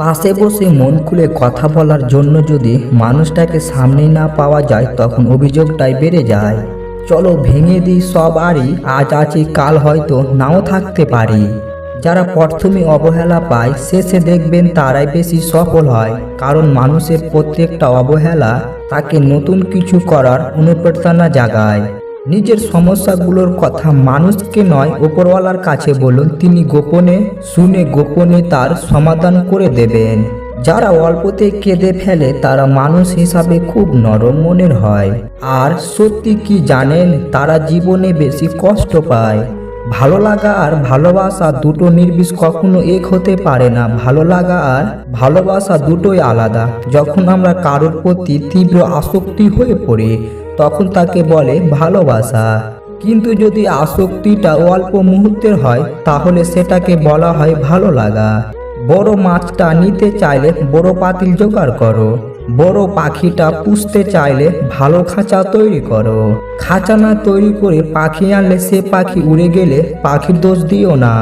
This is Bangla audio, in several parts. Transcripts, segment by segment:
পাশে বসে মন খুলে কথা বলার জন্য যদি মানুষটাকে সামনে না পাওয়া যায়, তখন অভিযোগটাই বেড়ে যায়। চলো ভেঙে দিই সব আরই আজ আছি, কাল হয়তো নাও থাকতে পারি। যারা প্রথমে অবহেলা পায়, শেষে দেখবেন তারাই বেশি সফল হয়। কারণ মানুষের প্রত্যেকটা অবহেলা তাকে নতুন কিছু করার অনুপ্রেরণা জাগায়। নিজের সমস্যাগুলোর কথা মানুষকে নয় ওপরওয়ালার কাছে বলুন, তিনি গোপনে, শুনে গোপনে তার সমাধান করে দেবেন। যারা অল্পতে কেঁদে ফেলে, তারা মানুষ হিসাবে খুব নরম মনের হয়। আর সত্যি কি জানেন, তারা জীবনে বেশি কষ্ট পায়। ভালো লাগা আর ভালোবাসা দুটো নির্বিষ কখনো এক হতে পারে না। ভালো লাগা আর ভালোবাসা দুটোই আলাদা। যখন আমরা কারোর প্রতি তীব্র আসক্তি হয়ে পড়ি তখন তাকে বলে, ভালোবাসা। কিন্তু যদি আসক্তিটা অল্প মুহূর্তের হয়, তাহলে সেটাকে বলা হয় ভালো লাগা। বড় মাছটা নিতে চাইলে বড় পাতিল জোগাড় করো। বড় পাখিটা পুষতে চাইলে ভালো খাঁচা তৈরি করো। খাঁচা না তৈরি করে পাখি আনলে সে পাখি উড়ে গেলে পাখির দোষ দিও না।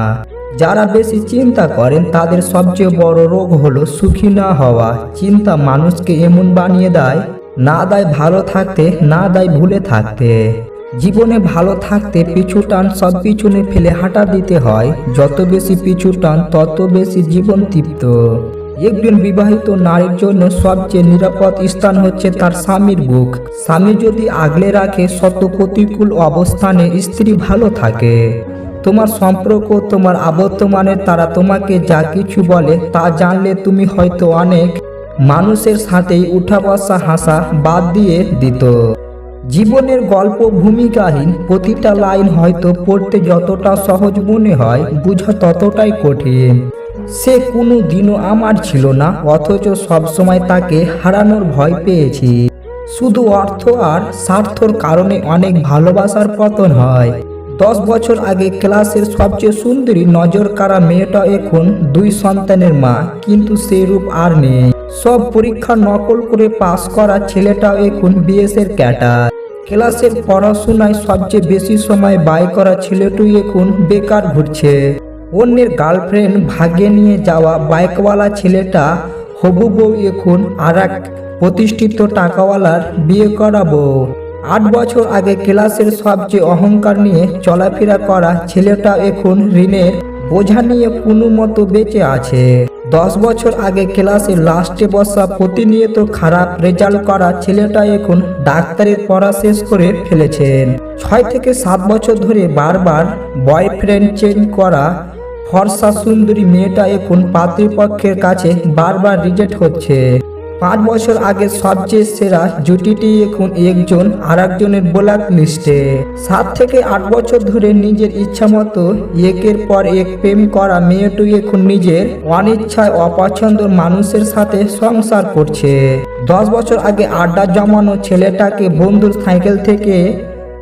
যারা বেশি চিন্তা করেন, তাদের সবচেয়ে বড় রোগ হলো সুখী না হওয়া। চিন্তা মানুষকে এমন বানিয়ে দেয় না দেয় ভালো থাকতে, না দেয় ভুলে থাকতে। জীবনে ভালো থাকতে পিছু টান, সব পিছনে ফেলে হাঁটা দিতে হয়। যত বেশি পিছু টান, তত বেশি জীবন তৃপ্ত। একজন বিবাহিত নারীর জন্য সবচেয়ে নিরাপদ স্থান হচ্ছে তার স্বামীর বুক। স্বামী যদি আগলে রাখে, শত প্রতিকূল অবস্থানে স্ত্রী ভালো থাকে। তোমার সম্পর্ক, তোমার আবর্তমানের তারা তোমাকে যা কিছু বলে তা জানলে তুমি হয়তো অনেক মানুষের সাথেই উঠা বসা হাসা বাদ দিয়ে দিত। জীবনের গল্প ভূমিকাহীন প্রতিটা লাইন হয়তো পড়তে যতটা সহজ মনে হয়, বোঝা ততটাই কঠিন। সে কোনো দিনও আমার ছিল না, অথচ সবসময় তাকে হারানোর ভয় পেয়েছি। শুধু অর্থ আর স্বার্থর কারণে অনেক ভালোবাসার পতন হয়। দশ বছর আগে ক্লাসের সবচেয়ে সুন্দরী নজর কাড়া মেয়েটা এখন দুই সন্তানের মা, কিন্তু সেই রূপ আর নেই। সব পরীক্ষা নকল করে পাশ করা ছেলেটাও এখন বিএসের ক্যাটার। ক্লাসের পড়াশোনায় সবচেয়ে বেশি সময় ব্যয় করা ছেলেটুই এখন বেকার ঘুরছে। অন্যের গার্লফ্রেন্ড ভাগে নিয়ে যাওয়া বাইকওয়ালা ছেলেটা হবু বউ এখন আর এক প্রতিষ্ঠিত টাকাওয়ালার বিয়ে করাবো। আট বছর আগে ক্লাসের সবচেয়ে অহংকার নিয়ে চলাফেরা করা ছেলেটা এখন ঋণের বোঝা নিয়ে কোনো মতো বেঁচে আছে। দশ বছর আগে ক্লাসে লাস্টে বসা প্রতিনিয়ত খারাপ রেজাল্ট করা ছেলেটা এখন ডাক্তারের পড়া শেষ করে ফেলেছেন। ছয় থেকে সাত বছর ধরে বারবার বয়ফ্রেন্ড চেঞ্জ করা ফর্সা সুন্দরী মেয়েটা এখন পাত্রীপক্ষের কাছে বারবার রিজেক্ট হচ্ছে। পাঁচ বছর আগে সবচেয়ে সেরা জুটিটি এখন একজন আর একজনের ব্ল্যাক লিস্টে। সাত থেকে আট বছর ধরে নিজের ইচ্ছা মতো একের পর এক প্রেম করা মেয়েটি এখন নিজের অনিচ্ছায় অপছন্দ মানুষের সাথে সংসার করছে। দশ বছর আগে আড্ডা জমানো ছেলেটাকে বন্ধুর সাইকেল থেকে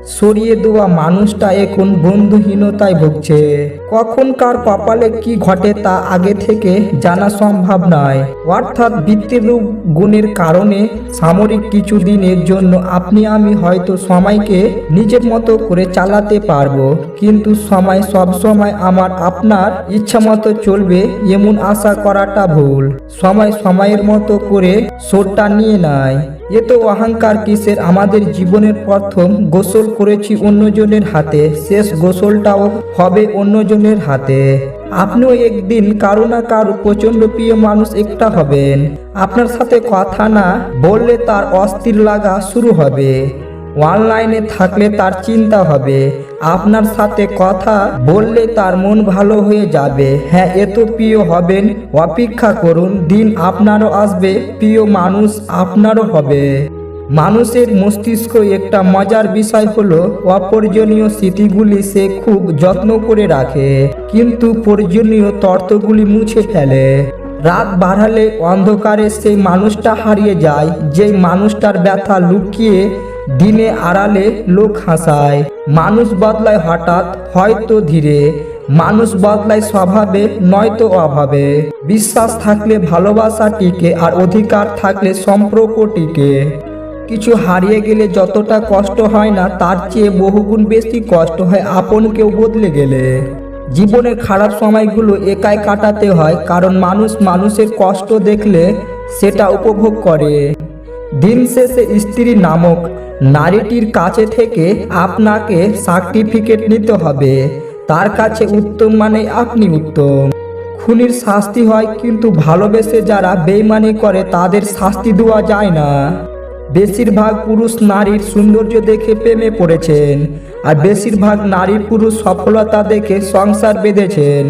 সরিয়ে দেওয়া মানুষটা এখন বন্ধুহীনতায় ভুগছে। কখন কার কপালে কি ঘটে তা আগে থেকে জানা সম্ভব নয়। অর্থাৎ বৃত্তিরূপ গুণের কারণে সামরিক কিছু দিনের জন্য আপনি আমি হয়তো সময়কে নিজের মতো করে চালাতে পারব। কিন্তু সময় সব সময় আমার, আপনার ইচ্ছা মতো চলবে এমন আশা করাটা ভুল। সময় সময়ের মতো করে সোরটা নিয়ে নেয়। এ তো অহংকার কিসের? আমাদের জীবনের প্রথম গোসল করেছি অন্যজনের হাতে, শেষ গোসলটাও হবে অন্যজনের হাতে। আপনিও একদিন কারও না কারও প্রচণ্ড প্রিয় মানুষ একটা হবেন। আপনার সাথে কথা না বললে তার অস্থির লাগা শুরু হবে। অনলাইনে থাকলে তার চিন্তা হবে। আপনার সাথে কথা বললে তার মন ভালো হয়ে যাবে। হ্যাঁ এত প্রিয় হবেন। অপেক্ষা করুন, দিন আপনারও আসবে, প্রিয় মানুষ আপনারও হবে। মানুষের মস্তিষ্ক একটা মজার বিষয় হলো, অপ্রয়োজনীয় স্মৃতিগুলি সে খুব যত্ন করে রাখে, কিন্তু প্রয়োজনীয় তর্কগুলি মুছে ফেলে। রাত বাড়ালে অন্ধকারে সেই মানুষটা হারিয়ে যায়, যেই মানুষটার ব্যথা লুকিয়ে দিনে আড়ালে লোক হাসায়। মানুষ বদলায় হঠাৎ, হয়তো ধীরে। মানুষ বদলায় স্বভাবে, নয়তো অভাবে। বিশ্বাস থাকলে ভালোবাসা টিকে আর অধিকার থাকলে সম্পর্ক টিকে। কিছু হারিয়ে গেলে যতটা কষ্ট হয় না, তার চেয়ে বহুগুণ বেশি কষ্ট হয় আপন কেউ বদলে গেলে। জীবনের খারাপ সময়গুলো একাই কাটাতে হয়, কারণ মানুষ মানুষের কষ্ট দেখলে সেটা উপভোগ করে। দিন শেষে স্ত্রী নামক নারীটির কাছে থেকে আপনাকে সার্টিফিকেট নিতে হবে। তার কাছে উত্তম মানে আপনি উত্তম। খুনির শাস্তি হয় কিন্তু ভালোবেসে যারা বেইমানি করে তাদের শাস্তি দেওয়া যায় না। বেশিরভাগ পুরুষ নারীর সৌন্দর্য দেখে প্রেমে পড়েছেন, আর বেশিরভাগ নারী পুরুষ সফলতা দেখে সংসার বেঁধেছেন।